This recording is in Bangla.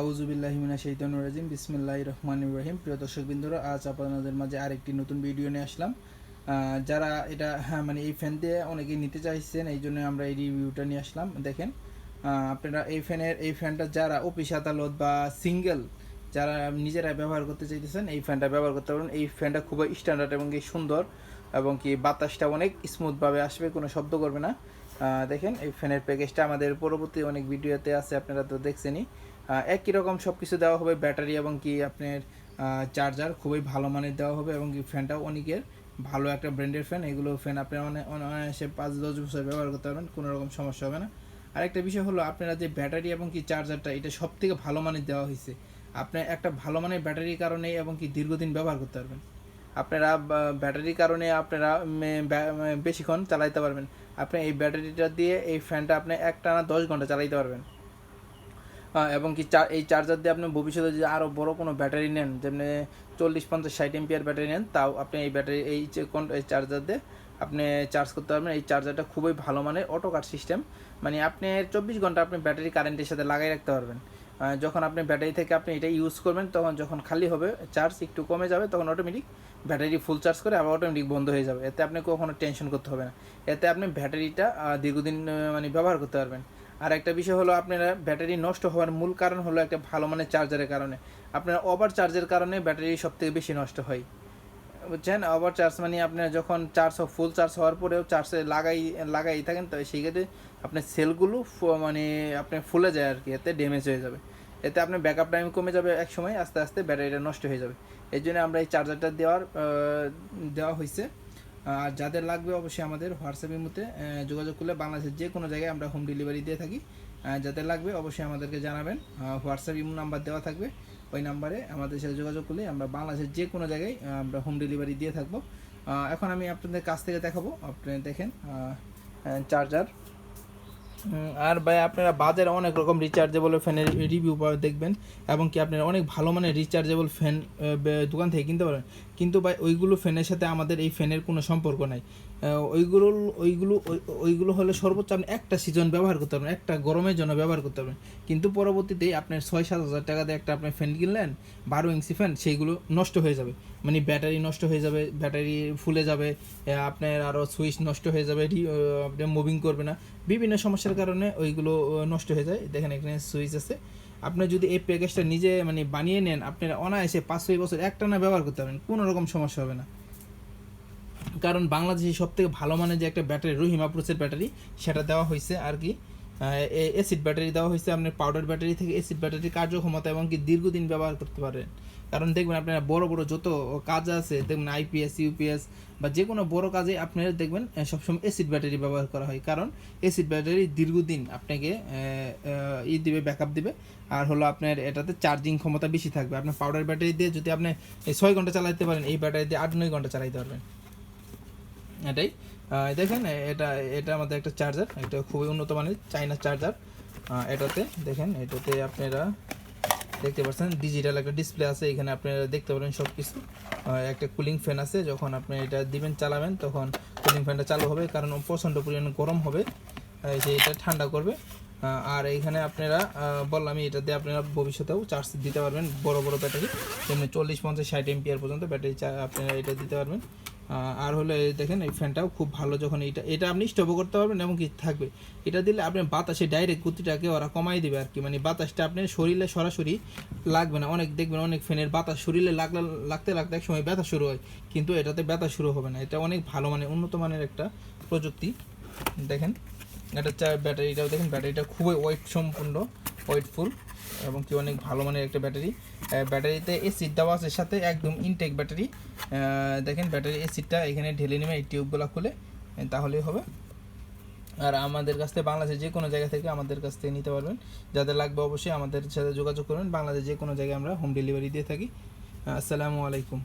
আউজুবিল্লাহিমিনা শৈতানুর রাজিম বিসমিল্লাহ রহমান ইব্রাহিম প্রিয় দর্শক বিন্দুরা, আজ আপনাদের মাঝে আরেকটি নতুন ভিডিও নিয়ে আসলাম। যারা এটা হ্যাঁ মানে এই ফ্যান দিয়ে অনেকেই নিতে চাইছেন, এই জন্য আমরা এই রিভিউটা নিয়ে আসলাম। দেখেন আপনারা এই ফ্যানের এই ফ্যানটা যারা অফিস আদালত বা সিঙ্গেল যারা নিজেরা ব্যবহার করতে চাইতেছেন, এই ফ্যানটা ব্যবহার করতে পারেন এই ফ্যানটা খুবই স্ট্যান্ডার্ড এবং কি সুন্দর এবং কি বাতাসটা অনেক স্মুথভাবে আসবে, কোনো শব্দ করবে না। দেখেন, এই ফ্যানের প্যাকেজটা আমাদের পরবর্তী অনেক ভিডিওতে আছে, আপনারা তো দেখছেনই। একই রকম সব কিছু দেওয়া হবে, ব্যাটারি এবং কি আপনার চার্জার খুবই ভালো মানের দেওয়া হবে এবং কি ফ্যানটাও অনেকের ভালো একটা ব্র্যান্ডের ফ্যান এগুলো ফ্যান অনেক অনায়াসে পাঁচ দশ বছর ব্যবহার করতে পারবেন, কোনো রকম সমস্যা হবে না। আরেকটা বিষয় হলো, আপনারা যে ব্যাটারি এবং কি চার্জারটা এটা সব থেকে ভালো মানের দেওয়া হয়েছে। আপনার একটা ভালো মানের ব্যাটারির কারণে এবং কি দীর্ঘদিন ব্যবহার করতে পারবেন। আপনারা ব্যাটারির কারণে আপনারা বেশিক্ষণ চালাইতে পারবেন। আপনি এই ব্যাটারিটা দিয়ে এই ফ্যানটা আপনি একটানা দশ ঘণ্টা চালাইতে পারবেন। এবং কি চা- এই চার্জার দিয়ে আপনি ভবিষ্যতে যদি আরও বড় কোনো ব্যাটারি নেন, যেমনি চল্লিশ, পঞ্চাশ, ষাট এমপিয়ার ব্যাটারি নেন, তাও আপনি এই ব্যাটারি এই যে কোন, এই চার্জার দিয়ে আপনি চার্জ করতে পারবেন। এই চার্জারটা খুবই ভালো মানের অটো কাট সিস্টেম মানে আপনি চব্বিশ ঘণ্টা আপনি ব্যাটারি কারেন্টের সাথে লাগাই রাখতে পারবেন। যখন আপনি ব্যাটারি থেকে আপনি এটা ইউজ করবেন, তখন যখন খালি হবে চার্জ একটু কমে যাবে, তখন অটোমেটিক ব্যাটারি ফুল চার্জ করে আবার অটোমেটিক বন্ধ হয়ে যাবে। এতে আপনি কখনো টেনশন করতে হবে না। এতে আপনি ব্যাটারিটা দীর্ঘদিন মানে ব্যবহার করতে পারবেন। আর একটা বিষয় হলো আপনারা ব্যাটারি নষ্ট হওয়ার মূল কারণ হলো একটা ভালো মানের চার্জারের কারণে। আপনার ওভার চার্জের কারণে ব্যাটারি সব থেকে বেশি নষ্ট হয়। বুঝছেন? ওভার চার্জ মানে আপনার যখন চার্জ ফুল চার্জ হওয়ার পরেও চার্জে লাগাই লাগাই থাকেন, তো সেই ক্ষেত্রে আপনার সেলগুলো মানে আপনার ফুলে যায় আর কি, এতে ড্যামেজ হয়ে যাবে। এতে আপনার ব্যাকআপ টাইম কমে যাবে এক সময়, আস্তে আস্তে ব্যাটারিটা নষ্ট হয়ে যাবে। এই জন্য আমরা এই চার্জারটা দেওয়ার দেওয়া হয়েছে আর যাদের লাগবে অবশ্যই আমাদের হোয়াটসঅ্যাপের মধ্যে যোগাযোগ করলে বাংলাদেশের যে কোনো জায়গায় আমরা হোম ডেলিভারি দিয়ে থাকি। যাদের লাগবে অবশ্যই আমাদেরকে জানাবেন। হোয়াটসঅ্যাপ, ইমো নাম্বার দেওয়া থাকবে। ওই নাম্বারে আমাদের সাথে যোগাযোগ করলে আমরা বাংলাদেশের যে কোনো জায়গায় আমরা হোম ডেলিভারি দিয়ে থাকব। এখন আমি আপনাদের কাছ থেকে দেখাবো। আপনি দেখেন চার্জার আর ভাই, আপনারা বাজারে অনেক রকম রিচার্জেবল ফ্যানের রিভিউ দেখবেন। এবং কি আপনারা অনেক ভালো মানের রিচার্জেবল ফ্যান দোকান থেকে কিনতে পারেন কিন্তু ভাই, ওইগুলো ফ্যানের সাথে আমাদের এই ফ্যানের কোনো সম্পর্ক নাই। ওইগুলো ওইগুলো, ওই- ওইগুলো হলে সর্বোচ্চ আপনি একটা সিজন ব্যবহার করতে পারবেন, একটা গরমের জন্য ব্যবহার করতে পারবেন। কিন্তু পরবর্তীতে আপনার ছয় সাত হাজার টাকা দিয়ে একটা আপনি ফ্যান কিনলেন, বারো ইঞ্চি ফ্যান, সেইগুলো নষ্ট হয়ে যাবে। মানে ব্যাটারি নষ্ট হয়ে যাবে, ব্যাটারি ফুলে যাবে আপনার আরও সুইচ নষ্ট হয়ে যাবে আপনি মুভিং করবে না। বিভিন্ন সমস্যার কারণে ওইগুলো নষ্ট হয়ে যায়। দেখেন এখানে সুইচ আছে। আপনি যদি এই প্যাকেজটা নিজে মানে বানিয়ে নেন, আপনারা অনায়াসে পাঁচ ছয় বছর একটা না ব্যবহার করতে পারবেন। কোনো রকম সমস্যা হবে না। কারণ বাংলাদেশে সব থেকে ভালো মানের যে একটা ব্যাটারি রহিমা প্রোসের ব্যাটারি, সেটা দেওয়া হয়েছে আর কি অ্যাসিড ব্যাটারি দেওয়া হয়েছে আপনার পাউডার ব্যাটারি থেকে অ্যাসিড ব্যাটারি কার্যক্ষমতা এবং কি দীর্ঘদিন ব্যবহার করতে পারেন। কারণ দেখবেন আপনারা বড় বড় যত কাজ আছে, দেখবেন আইপিএস ইউপিএস বা যে কোনো বড় কাজে আপনারা দেখবেন সবসময় অ্যাসিড ব্যাটারি ব্যবহার করা হয়। কারণ অ্যাসিড ব্যাটারি দীর্ঘদিন আপনাকে ই দিবে ব্যাকআপ দিবে। আর হলো আপনার এটাতে চার্জিং ক্ষমতা বেশি থাকবে। আপনার পাউডার ব্যাটারি দিয়ে যদি আপনি ছয় ঘণ্টা চালাতে পারেন, এই ব্যাটারি দিয়ে আট, নয় ঘণ্টা চালাতে পারবেন। এটাই। দেখেন এটা এটা আমাদের একটা চার্জার এটা খুবই উন্নত মানের চাইনা চার্জার এটাতে দেখেন এটাতে আপনারা দেখতে পাচ্ছেন ডিজিটাল একটা ডিসপ্লে আছে এখানে আপনারা দেখতে পারেন সব কিছু একটা কুলিং ফ্যান আছে যখন আপনি এটা দিবেন চালাবেন তখন কুলিং ফ্যানটা চালু হবে কারণ প্রচণ্ড পরিমাণে গরম হবে যে এটা ঠান্ডা করবে। আর এইখানে আপনারা আহ, বললাম এটাতে আপনারা ভবিষ্যতেও চার্জ দিতে পারবেন বড় বড় ব্যাটারি যেমনি চল্লিশ পঞ্চাশ ষাট এমপিআর পর্যন্ত ব্যাটারি আপনারা এটা দিতে পারবেন। আর হলো দেখেন এই ফ্যানটাও খুব ভালো যখন এটা এটা আপনি স্টপও করতে পারবেন এবং কি থাকবে। এটা দিলে আপনি বাতাসে ডাইরেক্ট গতিটাকে ওরা কমাই দেবে আর কি। মানে বাতাসটা আপনি শরীরে সরাসরি লাগবে না। অনেক দেখবেন অনেক ফ্যানের বাতাস শরীরে লাগলে লাগতে লাগতে এক সময় ব্যথা শুরু হয়। কিন্তু এটাতে ব্যথা শুরু হবে না। এটা অনেক ভালো মানে উন্নত মানের একটা প্রযুক্তি। দেখেন, এটা ব্যাটারিটাও দেখেন, ব্যাটারিটা খুবই ওয়েট সম্পূর্ণ ওয়েটফুল এবং কি অনেক ভালো মানের একটা ব্যাটারি। ব্যাটারিতে এসিড দেওয়া আছে সাথে একদম ইনটেক ব্যাটারি। দেখেন ব্যাটারি এসিডটা এখানে ঢেলে নেবে এই টিউবগুলো খুলে তাহলেই হবে। আর আমাদের কাছ থেকে বাংলাদেশের যে কোনো জায়গা থেকে আমাদের কাছ থেকে নিতে পারবেন। যাদের লাগবে অবশ্যই আমাদের সাথে যোগাযোগ করবেন বাংলাদেশের যে কোনো জায়গায় আমরা হোম ডেলিভারি দিয়ে থাকি। আসসালামু আলাইকুম।